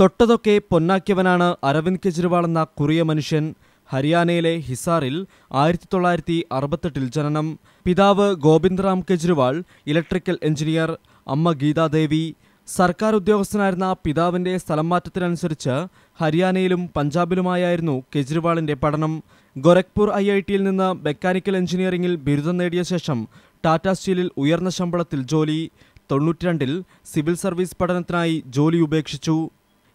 തൊട്ടതൊക്കെ പൊന്നാക്കിയവനാണ് അരവിന്ദ് കെജ്രിവാൾ എന്ന കുറിയ മനുഷ്യൻ. ഹരിയാനയിലെ ഹിസാറിൽ ആയിരത്തി തൊള്ളായിരത്തി അറുപത്തെട്ടിൽ ജനനം. പിതാവ് ഗോവിന്ദ് റാം കെജ്രിവാൾ ഇലക്ട്രിക്കൽ എഞ്ചിനീയർ അമ്മ ഗീതാദേവി. സർക്കാർ ഉദ്യോഗസ്ഥനായിരുന്ന പിതാവിന്റെ സ്ഥലം മാറ്റത്തിനനുസരിച്ച് ഹരിയാനയിലും പഞ്ചാബിലുമായായിരുന്നു കെജ്രിവാളിന്റെ പഠനം. ഗൊരഖ്പൂർ ഐ ഐ ടിയിൽ നിന്ന് മെക്കാനിക്കൽ എഞ്ചിനീയറിംഗിൽ ബിരുദം നേടിയ ശേഷം ടാറ്റ സ്റ്റീലിൽ ഉയർന്ന ശമ്പളത്തിൽ ജോലി. തൊണ്ണൂറ്റിരണ്ടിൽ സിവിൽ സർവീസ് പഠനത്തിനായി ജോലി ഉപേക്ഷിച്ചു.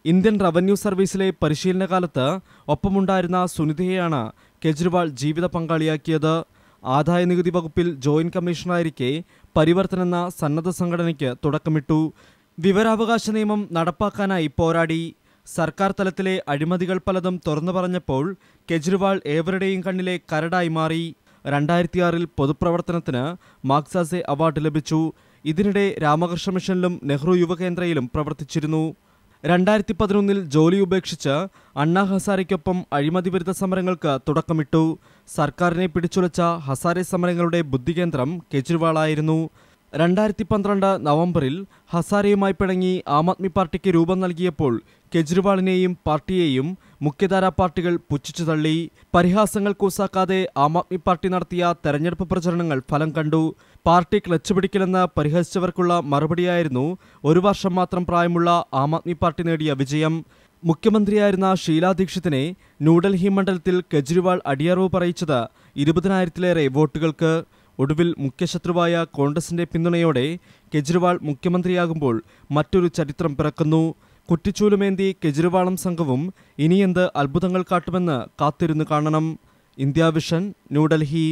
ഇന്ത്യൻ റവന്യൂ സർവീസിലെ പരിശീലനകാലത്ത് ഒപ്പമുണ്ടായിരുന്ന സുനിതയെയാണ് കെജ്രിവാൾ ജീവിത പങ്കാളിയാക്കിയത്. ആദായ നികുതി വകുപ്പിൽ ജോയിന്റ് കമ്മീഷണറായിരിക്കെ പരിവർത്തൻ എന്ന സന്നദ്ധ സംഘടനയ്ക്ക് തുടക്കമിട്ടു. വിവരാവകാശ നിയമം നടപ്പാക്കാനായി പോരാടി. സർക്കാർ തലത്തിലെ അഴിമതികൾ പലതും തുറന്നു പറഞ്ഞപ്പോൾ കെജ്രിവാൾ ഏവരുടെയും കണ്ണിലെ കരടായി മാറി. രണ്ടായിരത്തിയാറിൽ പൊതുപ്രവർത്തനത്തിന് മാക്സാസെ അവാർഡ് ലഭിച്ചു. ഇതിനിടെ രാമകൃഷ്ണ മിഷനിലും നെഹ്റു യുവകേന്ദ്രയിലും പ്രവർത്തിച്ചിരുന്നു. രണ്ടായിരത്തി പതിനൊന്നിൽ ജോലി ഉപേക്ഷിച്ച് അണ്ണാ ഹസാരയ്ക്കൊപ്പം അഴിമതി വിരുദ്ധ സമരങ്ങൾക്ക് തുടക്കമിട്ടു. സർക്കാരിനെ പിടിച്ചുലച്ച ഹസാരെ സമരങ്ങളുടെ ബുദ്ധികേന്ദ്രം കെജ്രിവാളായിരുന്നു. രണ്ടായിരത്തി പന്ത്രണ്ട് നവംബറിൽ ഹസാരയുമായി പിണങ്ങി ആം ആദ്മി പാർട്ടിക്ക് രൂപം നൽകിയപ്പോൾ കെജ്രിവാളിനെയും പാർട്ടിയെയും മുഖ്യധാരാ പാർട്ടികൾ പുച്ഛിച്ചു തള്ളി. പരിഹാസങ്ങൾ കൂസാക്കാതെ ആം ആദ്മി പാർട്ടി നടത്തിയ തെരഞ്ഞെടുപ്പ് പ്രചരണങ്ങൾ ഫലം കണ്ടു. പാർട്ടി ക്ലച്ച് പിടിക്കില്ലെന്ന് പരിഹസിച്ചവർക്കുള്ള മറുപടിയായിരുന്നു ഒരു വർഷം മാത്രം പ്രായമുള്ള ആം ആദ്മി പാർട്ടി നേടിയ വിജയം. മുഖ്യമന്ത്രിയായിരുന്ന ഷീലാ ദീക്ഷിതിനെ ന്യൂഡൽഹി മണ്ഡലത്തിൽ കെജ്രിവാൾ അടിയറവ് പറയിച്ചത് ഇരുപതിനായിരത്തിലേറെ വോട്ടുകൾക്ക് ഒടുവിൽ മുഖ്യശത്രുവായ കോൺഗ്രസിന്റെ പിന്തുണയോടെ കെജ്രിവാൾ മുഖ്യമന്ത്രിയാകുമ്പോൾ മറ്റൊരു ചരിത്രം പിറക്കുന്നു. കുറ്റിച്ചൂലുമേന്തി കെജ്രിവാളും സംഘവും ഇനിയെന്ത് അത്ഭുതങ്ങൾ കാട്ടുമെന്ന് കാത്തിരുന്നു കാണണം. India Vision New Delhi.